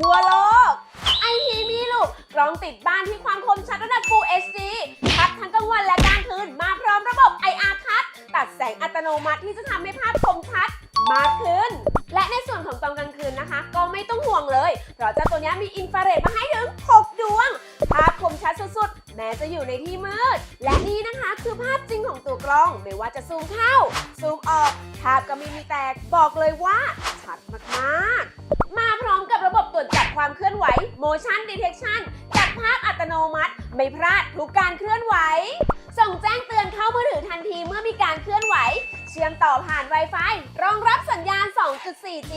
ทั่วโลกไอทีมีลูกกล้องติดบ้านที่ความคมชัดระดับ Full HD ชัดทั้งกลางวันและกลางคืนมาพร้อมระบบ IR คัดตัดแสงอัตโนมัติที่จะทำให้ภาพคมชัดมากขึ้น และในส่วนของตอนกลางคืนนะคะ ก็ไม่ต้องห่วงเลย เพราะเจ้าตัวนี้มีอินฟราเรดมาให้ถึง 6 ดวง ภาพคมชัดสุดๆ แม้จะอยู่ในที่มืด และนี่นะคะคือภาพจริงของตัวกล้อง ไม่ว่าจะซูมเข้า ซูมออก ภาพก็ไม่มีแตก บอกเลยว่าชัดมากๆ อนไหว motion detection จับภาพอัตโนมัติ ไม่พลาดทุกการเคลื่อนไหว ส่งแจ้งเตือนเข้ามือถือทันทีเมื่อมีการเคลื่อนไหว เชื่อมต่อผ่าน Wi-Fi รองรับสัญญาณ 2.4G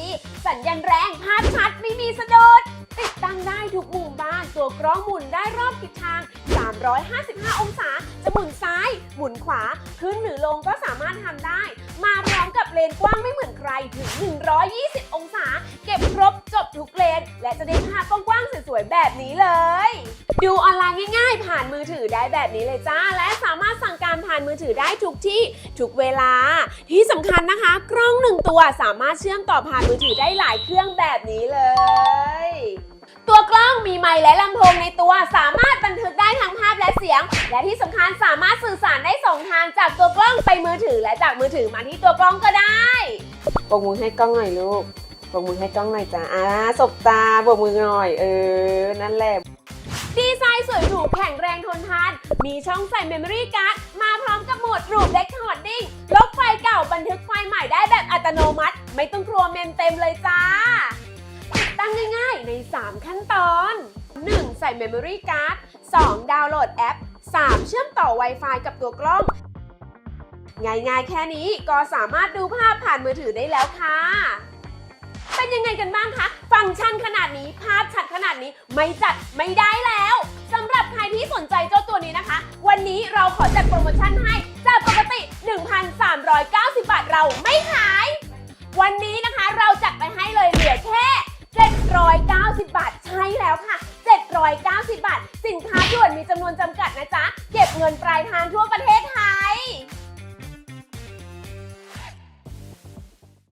สัญญาณแรงภาพชัดไม่มีสะดุดติดตั้งได้ทุกมุมบ้าน ตัวกล้องหมุนได้รอบทิศทาง 355 องศา จะหมุนซ้าย หมุนขวา ขึ้นหรือลงก็สามารถทำได้ มาพร้อม เลนกว้างไม่เหมือนใครถึง 120 องศา เก็บครบจบทุกเลน และจะได้ภาพกว้างๆสวยๆแบบนี้เลย ดูออนไลน์ง่ายๆ ผ่านมือถือได้แบบนี้เลยจ้า และสามารถสั่งการผ่านมือถือได้ทุกที่ทุกเวลา ที่สำคัญนะคะ กล้องหนึ่งตัวสามารถเชื่อมต่อผ่านมือถือได้หลายเครื่องแบบนี้เลยตัวกล้องมีไมค์และลำโพงในตัวสามารถบันทึกได้ทั้งภาพ เสียง และที่สำคัญสามารถสื่อสารได้สองทางจากตัวกล้องไปมือถือและจากมือถือมาที่ตัวกล้องก็ได้ปกมือให้กล้องหน่อยลูกปกมือให้กล้องหน่อยจ้าอ่าสบตาปกมือหน่อย เออ นั่นแหละดีไซน์สวยหรูแข็งแรงทนทาน มีช่องใส่เมมโมรี่การ์ดมาพร้อมกับโหมดรูปเ e คคอร์ดดิ้ง ใส่เมมโมรี่การ์ด 2. ดาวน์โหลดแอป 3. เชื่อมต่อ Wi-Fi กับตัวกล้อง ง่ายๆ แค่นี้ก็สามารถดูภาพผ่านมือถือได้แล้วค่ะ เป็นยังไงกันบ้างคะ ฟังก์ชันขนาดนี้ ภาพชัดขนาดนี้ไม่จัดไม่ได้แล้วสำหรับใครที่สนใจเจ้าตัวนี้นะคะ วันนี้เราขอจัดโปรโมชั่นให้จากปกติ 1,390 บาทเราไม่ขาย วันนี้นะคะเราจัดไปให้เลยเหลือแค่790 บาทใช่แล้วค่ะ 790 บาท สินค้าด่วนมีจำนวนจำกัดนะจ๊ะ เก็บเงินปลายทางทั่วประเทศไทย